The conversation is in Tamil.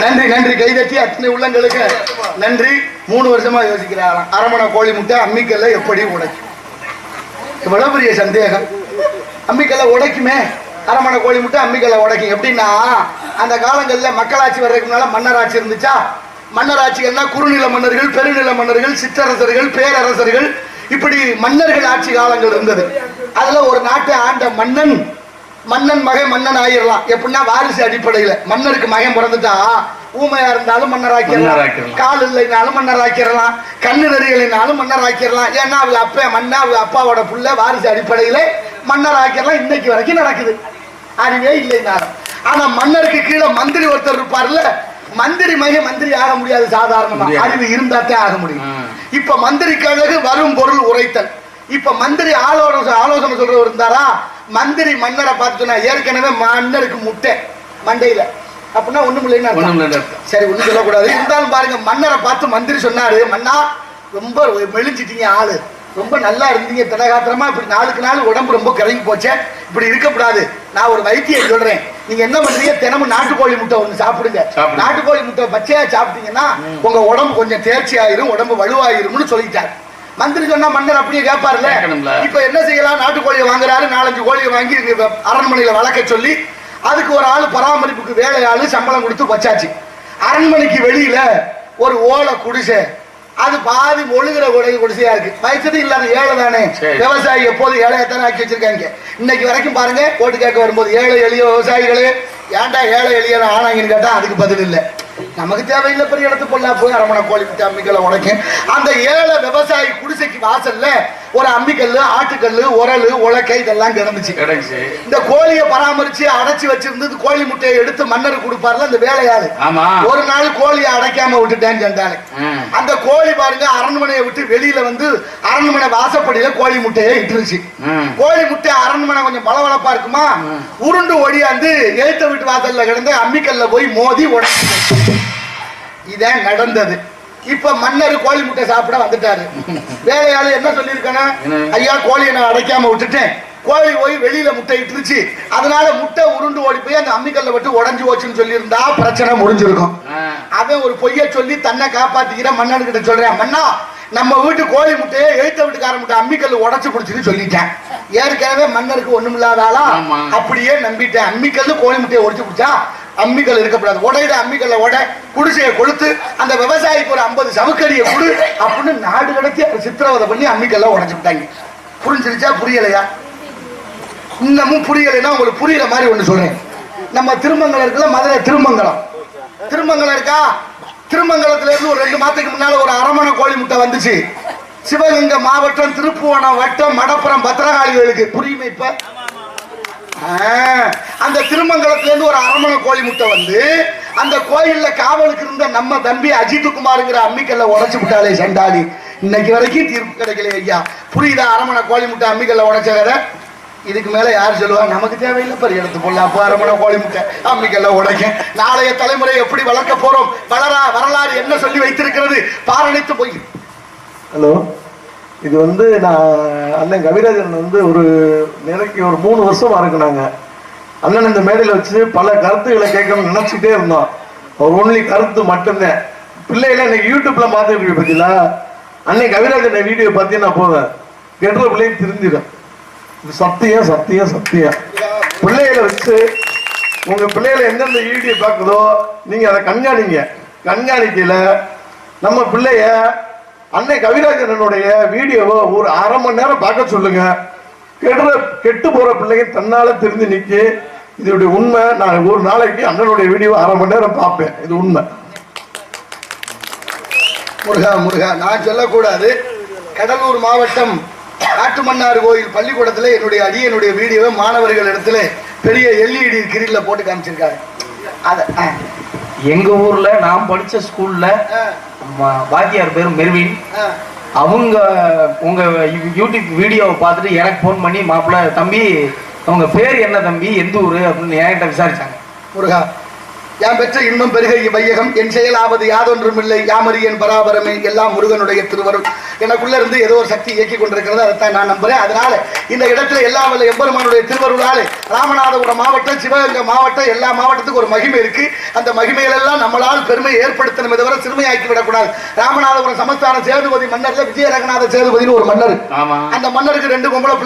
நன்றி நன்றி. கைதட்டி அத்தனை உள்ளங்களுக்கு நன்றி. மூணு வருஷமா யோசிக்கிறாராம் அரமணை கோழி முட்டை அம்மிக்கல்ல எப்படி உடைக்கும்? இவ்வளவு பெரிய சந்தேகம். அம்மிக்கல்ல உடைக்குமே. அரமணை கோழி முட்டை அம்மிக்கல்ல உடைக்கும். எப்படின்னா அந்த காலங்களில் மக்களாட்சி வர்றதுக்கு முன்னால மன்னராட்சி இருந்துச்சா? மன்னராட்சிகள்னா குறுநில மன்னர்கள் பெருநில மன்னர்கள் சிற்றரசர்கள் பேரரசர்கள். இப்படி மன்னர்கள் ஆட்சி காலங்கள் இருந்தது. அதுல ஒரு நாட்டை ஆண்ட மன்னன் மன்னன் மகன் மன்னன் ஆயிரலாம். எப்படின்னா வாரிசு அடிப்படையில. மன்னருக்கு மகன் பிறந்துட்டா ஊமையா இருந்தாலும் மன்னராக்கிடலாம். கால் இல்லைனாலும் மன்னராக்கிடலாம். கண்ணு நெறிகளினாலும் மன்னராக்கிடலாம். ஏன்னா அவங்க அப்பா மன்னா அவங்க அப்பாவோட புள்ள வாரிசு அடிப்படையில மன்னராக்கிடலாம். இன்னைக்கு வரைக்கும் நடக்குது. அறிவே இல்லைனாலும் ஆனா மன்னருக்கு கீழே மந்திரி ஒருத்தர் இருப்பார்ல. மந்திரி மகை மந்திரி ஆக முடியாது சாதாரணமா. அறிவு இருந்தாத்தான் ஆக முடியும். இப்ப மந்திரிக்கு அழகு வரும் பொருள் உரைத்தல். இப்ப மந்திரி ஆலோசனை ஆலோசனை சொல்றவர் இருந்தாரா? மந்திரி மன்னரை பார்த்து சொன்னா ஏற்கனவே மன்னருக்கு முட்டை மண்டையில. அப்படின்னா ஒண்ணும் இல்லைன்னு. சரி ஒண்ணும் சொல்லக்கூடாது. இருந்தாலும் பாருங்க மன்னரை பார்த்து மந்திரி சொன்னாரு மன்னா ரொம்ப மெலிஞ்சிட்டீங்க ஆளு. ரொம்ப நல்லா இருந்தீங்க திடகாத்திரமா இப்படி நாளுக்கு நாள் உடம்பு ரொம்ப கரங்கி போச்சே. இப்படி இருக்கக்கூடாது. நான் ஒரு வைத்தியம் சொல்றேன். நீங்க என்ன பண்றீங்க? தினமும் நாட்டுக்கோழி முட்டை ஒண்ணு சாப்பிடுங்க. சாப்பிடுங்க. நாட்டுக்கோழி முட்டை பச்சையா சாப்பிட்டீங்கன்னா உங்க உடம்பு கொஞ்சம் தேர்ச்சி ஆயிரும் உடம்பு வலுவாயிரும்னு சொல்லிட்டாரு. மந்திரி சொன்னா மன்னர் அப்படியே கேட்பார்ல கேட்கணும்ல. இப்ப என்ன செய்யலாம்? நாட்டுக்கோழியை வாங்குறாரு நாலஞ்சு கோழியை வாங்கி அரண்மனையில வளர்க்க சொல்லி அதுக்கு ஒரு ஆளு பராமரிப்புக்கு வேலை ஆளு சம்பளம் கொடுத்து வச்சாச்சு. அரண்மனைக்கு வெளியில ஒரு ஓலை குடிசை. அது பாதி ஒழுகுற உடைய குடிசையா இருக்கு. வயசது இல்லாத ஏழை தானே. விவசாயி எப்போது ஏழையத்தானே ஆக்கி வச்சிருக்காங்க. இன்னைக்கு வரைக்கும் பாருங்க ஓட்டு கேட்க வரும்போது ஏழை எளிய விவசாயிகளே ஏன்டா ஏழை எளிய ஆனாங்கன்னு கேட்டா அதுக்கு பதில் இல்லை. நமக்கு தேவையில்லை பெரிய இடத்துக்கு பொண்ணா போய் அரமணை கோழி முட்டை உனக்கு. அந்த ஏழை விவசாயி குடிசைக்கு வாசல்ல ஒரு அம்மிக்கல்லு ஆட்டுக்கல்லு உரலு உலக்கை இதெல்லாம் கிடந்துச்சு. கிடைச்சு இந்த கோழியை பராமரிச்சு அடைச்சு வச்சிருந்து கோழி முட்டையை எடுத்து மன்னருக்கு கொடுப்பார்ல அந்த வேலையாளு. ஆமா. ஒரு நாள் கோழியை அடைக்காம விட்டுட்டேன்னு சொன்னானே ம். அந்த கோழி பாருங்க அரண்மனையை விட்டு வெளியில வந்து அரண்மனை வாசப்படியில கோழி முட்டையை இட்டுருச்சு. கோழி முட்டை அரண்மனை கொஞ்சம் பளபளப்பா இருக்குமா? உருண்டு ஓடியாந்து எழுத்த வீட்டு வாசல்ல கிடந்து அம்மிக்கல்ல போய் மோதி உடச்சு இதான் நடந்தது. இப்ப மன்னர் கோழி முட்டை சாப்பிட வந்துட்டாரு. வேலையாளு என்ன சொல்லியிருக்கானே? என்ன? ஐயா கோழியை நான் அடைக்காம விட்டுட்டேன். கோழி போய் வெளியில முட்டை இட்டுருச்சு. அதனால முட்டை உருண்டு ஓடி போய் அந்த அம்மிக்கல்ல விட்டு உடஞ்சு போச்சுன்னு சொல்லியிருந்தா பிரச்சனை முடிஞ்சிருக்கும். அவன் ஒரு பொய்ய சொல்லி தன்னை காப்பாத்திக்கிற மன்னன் கிட்ட சொல்றேன். மன்னா நம்ம வீட்டு கோழி முட்டையை எழுத்த வீட்டுக்கார முட்டை அம்மிக்கல் உடைச்சு பிடிச்சுன்னு சொல்லிட்டேன். ஏற்கனவே மன்னருக்கு ஒண்ணும் இல்லாதாளா ஆமா. அப்படியே நம்பிட்டேன். அம்மிக்கல் கோழி முட்டையை உடைச்சு பிடிச்சா அம்மிகள் இருக்கக்கூடாது உடையிட அம்மிகளை உட குடிசையை கொடுத்து அந்த விவசாயிக்கு ஒரு ஐம்பது சவுக்கடியை கொடு அப்படின்னு நாடு கடத்தி அவர் சித்திரவதை பண்ணி அம்மிக்கல்ல உடைச்சு விட்டாங்க. புரிஞ்சிருச்சா? புரியலையா? இன்னமும் புரியலைன்னா உங்களுக்கு புரியுற மாதிரி ஒண்ணு சொல்றேன். நம்ம திருமங்கலம் இருக்குல்ல மதுரை திருமங்கலம். திருமங்கலம் இருக்கா? திருமங்கலத்துல இருந்து ஒரு ரெண்டு மாதத்துக்கு முன்னால ஒரு அரமணை கோழி முட்டை வந்துச்சு. சிவகங்கை மாவட்டம் திருப்புவனம் வட்டம் மடப்புறம் பத்திரகாளிகளுக்கு புரியுமே இப்ப? அந்த திரு இருந்து ஒரு அரமணை கோழி முட்டை வந்து அந்த கோயில்ல காவலுக்கு இருந்த நம்ம தம்பி அஜித் குமாருங்கிற அம்மிக்கல்ல உடச்சு விட்டாலே சண்டாளி. இன்னைக்கு வரைக்கும் தீர்ப்பு கிடைக்கல ஐயா. புரியுதா? அரமணை கோழி முட்டை அம்மிக்கல்ல உடச்ச கதை இதுக்கு மேல யார் சொல்லுவா? நமக்கு தேவையில்லை பெரிய எடுத்து போடலாம். அப்போ அரமணை கோழி முட்டை அம்மிக்கல்ல உடைக்க. நாளைய தலைமுறை எப்படி வளர்க்க போறோம்? வளரா வரலாறு என்ன சொல்லி வைத்திருக்கிறது? பாரணித்து போய். ஹலோ. இது வந்து நான் அண்ணன் கவிராஜன் வந்து ஒரு நிலைக்கு ஒரு மூணு வருஷமா நாங்கள் அண்ணன் இந்த மேடையில் வச்சு பல கருத்துக்களை கேட்கணும்னு நினைச்சிட்டே இருந்தோம். அவர் ஒன்லி கருத்து மட்டும்தான். பிள்ளைகளை இன்னைக்கு யூடியூப்ல பார்த்துட்டு பார்த்தீங்களா அன்னைக்கு கவிராஜன் வீடியோ பார்த்தீங்கன்னா போவேன். கெட்டுற பிள்ளைங்க திருந்திடும். இது சத்தியம் சத்தியம் சத்தியம். பிள்ளைகளை வச்சு உங்க பிள்ளைகளை எந்தெந்த வீடியோ பார்க்குதோ நீங்க அதை கண்காணிங்க. கண்காணிக்கல நம்ம பிள்ளைய அன்னை கவிராஜனனுடைய வீடியோவை ஒரு அரை மணி நேரம் பார்க்க சொல்லுங்க. கெடுற கெட்டு போற பிள்ளைங்க தன்னால திருந்து நிற்கி இதோடைய உண்மை நான் ஒரு நாளைக்கு அண்ணனுடைய வீடியோ அரை மணி நேரம் பார்ப்பேன் இது உண்மை முருகா முருகா நான் சொல்லக்கூடாது கடலூர் மாவட்டம் காட்டுமன்னார் கோயில் பள்ளிக்கூடத்துல என்னுடைய அடியனுடைய வீடியோவை மாணவர்கள் இடத்துல பெரிய எல்இடி கிரில்ல போட்டு காமிச்சிருக்காங்க அத எங்க ஊர்ல நான் படிச்ச ஸ்கூல்ல ஆ, ம- வாத்தியார் பேர் மெர்வின். அவங்க உங்க யூடியூப் வீடியோவை பார்த்துட்டு எனக்கு ஃபோன் பண்ணி மாப்பிள்ள தம்பி உங்க பேர் என்ன தம்பி? எந்த ஊரு? அப்படின்னு என்கிட்ட விசாரிச்சாங்க. முருகா யாம் பெற்ற இன்பம் பெருக வையகம். என் செயலாவது யாதொன்றும் இல்லை யாமரியன் பராபரமே. எல்லாம் முருகனுடைய திருவருள். எனக்குள்ள இருந்து ஏதோ ஒரு சக்தி இயக்கி கொண்டிருக்கிறது. அதைத்தான் நான் நம்புறேன். அதனால இந்த இடத்துல எல்லாம் வல்ல எம்பெருமானுடைய திருவருளாலே ராமநாதபுரம் மாவட்டம் சிவகங்கை மாவட்டம் எல்லா மாவட்டத்துக்கும் ஒரு மகிமை இருக்கு. அந்த மகிமைகள் எல்லாம் நம்மளால் பெருமை ஏற்படுத்தணுமே தவிர சிறுமையாக்கி விடக்கூடாது. ராமநாதபுரம் சமஸ்தான சேதுபதி மன்னர்ல விஜய ரங்கநாத சேதுபதினு ஒரு மன்னர். ஆமா. அந்த மன்னருக்கு ரெண்டு பொம்பளை